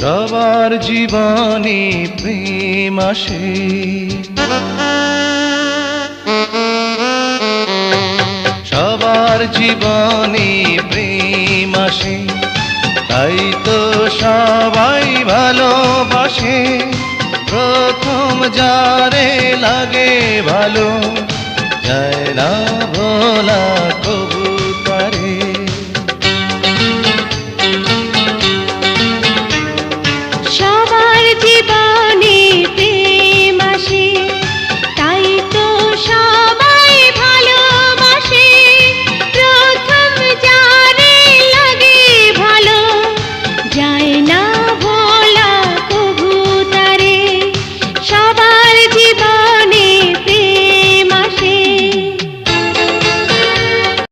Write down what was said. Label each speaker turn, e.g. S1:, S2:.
S1: সবার জীবনে প্রেম আসে। সবার জীবনে প্রেম আসে, তাই তো সবাই ভালোবাসে। প্রথম যারে লাগে ভালো, যায় না। ভোলা